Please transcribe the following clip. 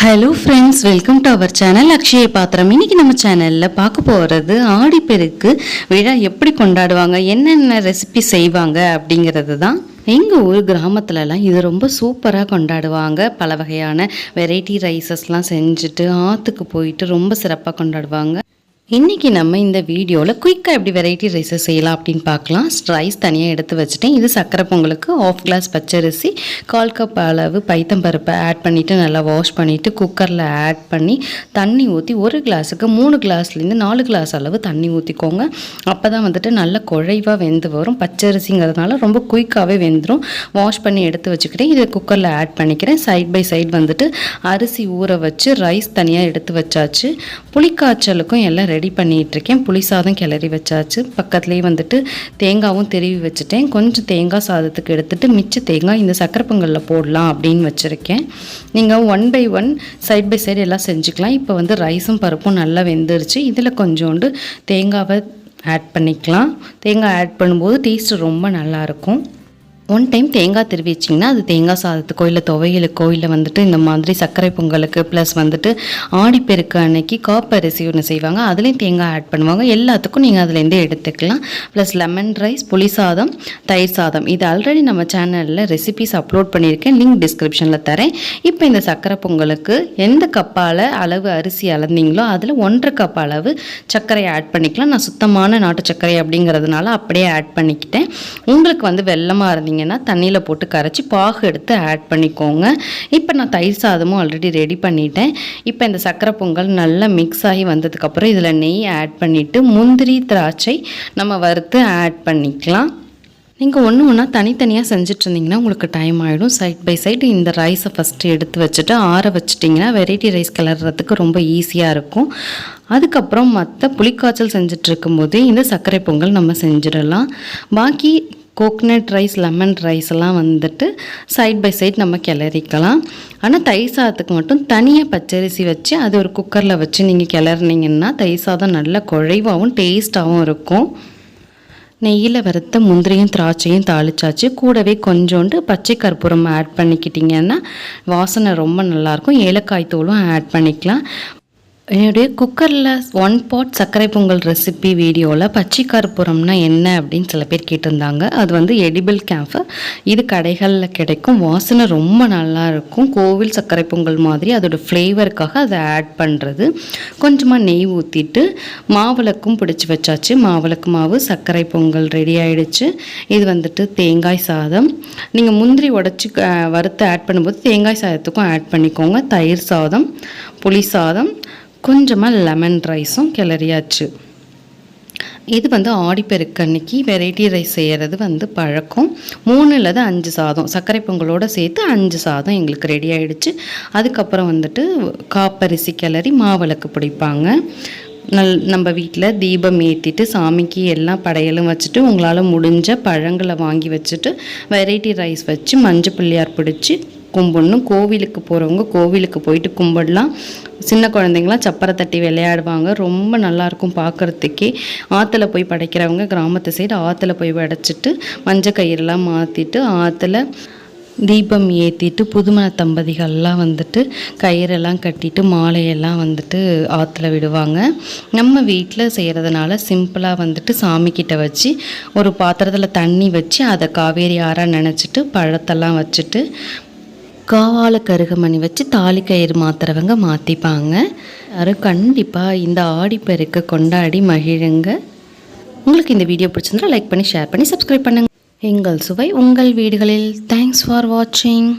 Hello friends welcome to our channel Akshaya Patram இன்னைக்கு நம்ம சேனலில் பார்க்க போகிறது ஆடிப்பெருக்கு விழா எப்படி கொண்டாடுவாங்க என்னென்ன ரெசிபி செய்வாங்க அப்படிங்கிறது தான் எங்கள் ஊர் கிராமத்துலலாம் இது ரொம்ப சூப்பராக கொண்டாடுவாங்க. பல வகையான வெரைட்டி ரைஸஸ்லாம் செஞ்சுட்டு ஆற்றுக்கு போயிட்டு ரொம்ப சிறப்பாக கொண்டாடுவாங்க. இன்றைக்கி நம்ம இந்த வீடியோவில் குயிக்காக எப்படி வெரைட்டி ரைஸஸ் செய்யலாம் அப்படின்னு பார்க்கலாம். ரைஸ் தனியாக எடுத்து வச்சுட்டேன். இது சக்கரை பொங்கலுக்கு ஆஃப் கிளாஸ் பச்சரிசி கால் கப் அளவு பைத்தம்பருப்பை ஆட் பண்ணிவிட்டு நல்லா வாஷ் பண்ணிவிட்டு குக்கரில் ஆட் பண்ணி தண்ணி ஊற்றி ஒரு கிளாஸுக்கு மூணு கிளாஸ்லேருந்து நாலு கிளாஸ் அளவு தண்ணி ஊற்றிக்கோங்க அப்போ தான் வந்துட்டு நல்லா குழைவாக வெந்து வரும். பச்சரிசிங்கிறதுனால ரொம்ப குயிக்காகவே வெந்துடும் வாஷ் பண்ணி எடுத்து வச்சுக்கிட்டேன். இதை குக்கரில் ஆட் பண்ணிக்கிறேன். சைட் பை சைட் வந்துட்டு அரிசி ஊற வச்சு ரைஸ் தனியாக எடுத்து வச்சாச்சு. புளிக்காய்ச்சலுக்கும் எல்லாம் ரெடி பண்ணிகிட்ருக்கேன் புளி சாதம் கிளறி வச்சாச்சு. பக்கத்துலேயே வந்துட்டு தேங்காவும் திருவி வச்சுட்டேன். கொஞ்சம் தேங்காய் சாதத்துக்கு எடுத்துகிட்டு மிச்ச தேங்காய் இந்த சக்கரை பொங்கலில் போடலாம் அப்படின்னு வச்சுருக்கேன். நீங்கள் one by one side by side எல்லாம் செஞ்சுக்கலாம். இப்போ வந்து ரைஸும் பருப்பும் நல்லா வெந்துருச்சு. இதில் கொஞ்சோண்டு தேங்காவை ஆட் பண்ணிக்கலாம். தேங்காய் ஆட் பண்ணும்போது டேஸ்ட்டு ரொம்ப நல்லாயிருக்கும் ஒன் டைம் தேங்காய் திருவி வச்சிங்கன்னா அது தேங்காய் சாதத்துக்கோ இல்லை துவையலுக்கோ இல்லை வந்துட்டு இந்த மாதிரி சர்க்கரை பொங்கலுக்கு ப்ளஸ் வந்துட்டு ஆடிப்பெருக்கு அன்னைக்கு காப்பரிசி ஒன்று செய்வாங்க. அதுலேயும் தேங்காய் ஆட் பண்ணுவாங்க. எல்லாத்துக்கும் நீங்கள் அதுலேருந்தே எடுத்துக்கலாம். ப்ளஸ் லெமன் ரைஸ் புளி சாதம் தயிர் சாதம். இது ஆல்ரெடி நம்ம சேனலில் ரெசிபிஸ் அப்லோட் பண்ணியிருக்கேன். லிங்க் டிஸ்கிரிப்ஷனில் தரேன். இப்போ இந்த சர்க்கரை பொங்கலுக்கு எந்த கப்பால் அளவு அரிசி அளந்தீங்களோ அதில் ஒன்றரை கப் அளவு சர்க்கரையை ஆட் பண்ணிக்கலாம். நான் சுத்தமான நாட்டு சர்க்கரை அப்படிங்கிறதுனால அப்படியே ஆட் பண்ணிக்கிட்டேன். உங்களுக்கு வந்து வெள்ளமாக இருந்தீங்க பார்த்தீங்கன்னா தண்ணியில் போட்டு கரைச்சி பாகு எடுத்து ஆட் பண்ணிக்கோங்க. இப்போ நான் தயிர் சாதமும் ஆல்ரெடி ரெடி பண்ணிட்டேன். இப்போ இந்த சக்கரை பொங்கல் நல்லா மிக்ஸ் ஆகி வந்ததுக்கப்புறம் இதில் நெய் ஆட் பண்ணிவிட்டு முந்திரி திராட்சை நம்ம வறுத்து ஆட் பண்ணிக்கலாம். நீங்கள் ஒன்று ஒன்றா தனித்தனியாக செஞ்சுட்டு இருந்தீங்கன்னா உங்களுக்கு டைம் ஆகிடும் சைட் பை சைடு இந்த ரைஸை ஃபஸ்ட்டு எடுத்து வச்சுட்டு ஆற வச்சிட்டிங்கன்னா வெரைட்டி ரைஸ் கிளறதுக்கு ரொம்ப ஈஸியாக இருக்கும். அதுக்கப்புறம் மற்ற புளிக்காய்ச்சல் செஞ்சுட்டு இந்த சர்க்கரை பொங்கல் நம்ம செஞ்சிடலாம். பாக்கி கோக்னட் ரைஸ் லெமன் ரைஸ்லாம் வந்துட்டு சைட் பை சைட் நம்ம கிளறிக்கலாம். ஆனால் தயிர் சாதத்துக்கு மட்டும் தனியாக பச்சரிசி வச்சு அது ஒரு குக்கரில் வச்சு நீங்கள் கிளறினீங்கன்னா தயிர் சாதம் நல்ல குழைவாகவும் டேஸ்ட்டாகவும் இருக்கும். நெய்யில் வறுத்த முந்திரியும் திராட்சையும் தாளிச்சாச்சு. கூடவே கொஞ்சோண்டு பச்சை கற்பூரம் ஆட் பண்ணிக்கிட்டிங்கன்னா வாசனை ரொம்ப நல்லாயிருக்கும் ஏலக்காய் தூளும் ஆட் பண்ணிக்கலாம். என்னுடைய குக்கரில் ஒன் பாட் சர்க்கரை பொங்கல் ரெசிபி வீடியோவில் பச்சை கற்பூரம்னா என்ன அப்படின்னு சில பேர் கேட்டிருந்தாங்க. அது வந்து எடிபிள் கேம்ஃபர் இது கடைகளில் கிடைக்கும். வாசனை ரொம்ப நல்லா இருக்கும். கோவில் சர்க்கரை பொங்கல் மாதிரி அதோடய ஃப்ளேவருக்காக அதை ஆட் பண்ணுறது கொஞ்சமாக நெய் ஊற்றிட்டு மாவிளக்கும் பிடிச்சி வச்சாச்சு. மாவிளக்கு மாவு சர்க்கரை பொங்கல் ரெடி ஆகிடுச்சு இது வந்துட்டு தேங்காய் சாதம். நீங்கள் முந்திரி உடச்சி வறுத்து ஆட் பண்ணும்போது தேங்காய் சாதத்துக்கும் ஆட் பண்ணிக்கோங்க. தயிர் சாதம். புளி சாதம் கொஞ்சமாக லெமன் ரைஸும் கிளறியாச்சு. இது வந்து ஆடிப்பெருக்கு அன்னைக்கு வெரைட்டி ரைஸ் செய்கிறது வந்து பழக்கம். மூணு இல்லாத அஞ்சு சாதம். சர்க்கரை பொங்கலோடு சேர்த்து அஞ்சு சாதம் எங்களுக்கு ரெடி ஆகிடுச்சு அதுக்கப்புறம் வந்துட்டு காப்பரிசி கிளறி மாவிளக்கு பிடிப்பாங்க. நல் நம்ம வீட்டில் தீபம் ஏற்றிட்டு சாமிக்கு எல்லாம் படையலும் வச்சுட்டு உங்களால் முடிஞ்ச பழங்களை வாங்கி வச்சுட்டு வெரைட்டி ரைஸ் வச்சு மஞ்சள் பிள்ளையார் பிடிச்சி கும்பிடணும். கோவிலுக்கு போகிறவங்க கோவிலுக்கு போயிட்டு கும்பிடலாம். சின்ன குழந்தைங்களாம் சப்பரை தட்டி விளையாடுவாங்க. ரொம்ப நல்லாயிருக்கும் பார்க்குறதுக்கே. ஆற்றுல போய் படைக்கிறவங்க கிராமத்து சைடு ஆற்றுல போய் படைச்சிட்டு மஞ்சள் கயிறுலாம் மாற்றிட்டு ஆற்றுல தீபம் ஏற்றிட்டு புதுமண தம்பதிகள்லாம் வந்துட்டு கயிறெல்லாம் கட்டிட்டு மாலையெல்லாம் வந்துட்டு ஆற்றுல விடுவாங்க. நம்ம வீட்டில் செய்கிறதுனால சிம்பிளாக வந்துட்டு சாமிக்கிட்ட வச்சு ஒரு பாத்திரத்தில் தண்ணி வச்சு அதை காவேரி ஆறாக நினச்சிட்டு பழத்தெல்லாம் வச்சுட்டு காவால கருகமணி வச்சு தாலி கயிறு மாத்துறவங்க மாற்றிப்பாங்க யாரும் கண்டிப்பாக இந்த ஆடிப்பெருக்கை கொண்டாடி மகிழுங்க. உங்களுக்கு இந்த வீடியோ பிடிச்சிருந்தா லைக் பண்ணி ஷேர் பண்ணி சப்ஸ்கிரைப் பண்ணுங்கள் எங்கள் சுவை உங்கள் வீடுகளில். தேங்க்ஸ் ஃபார் வாட்சிங்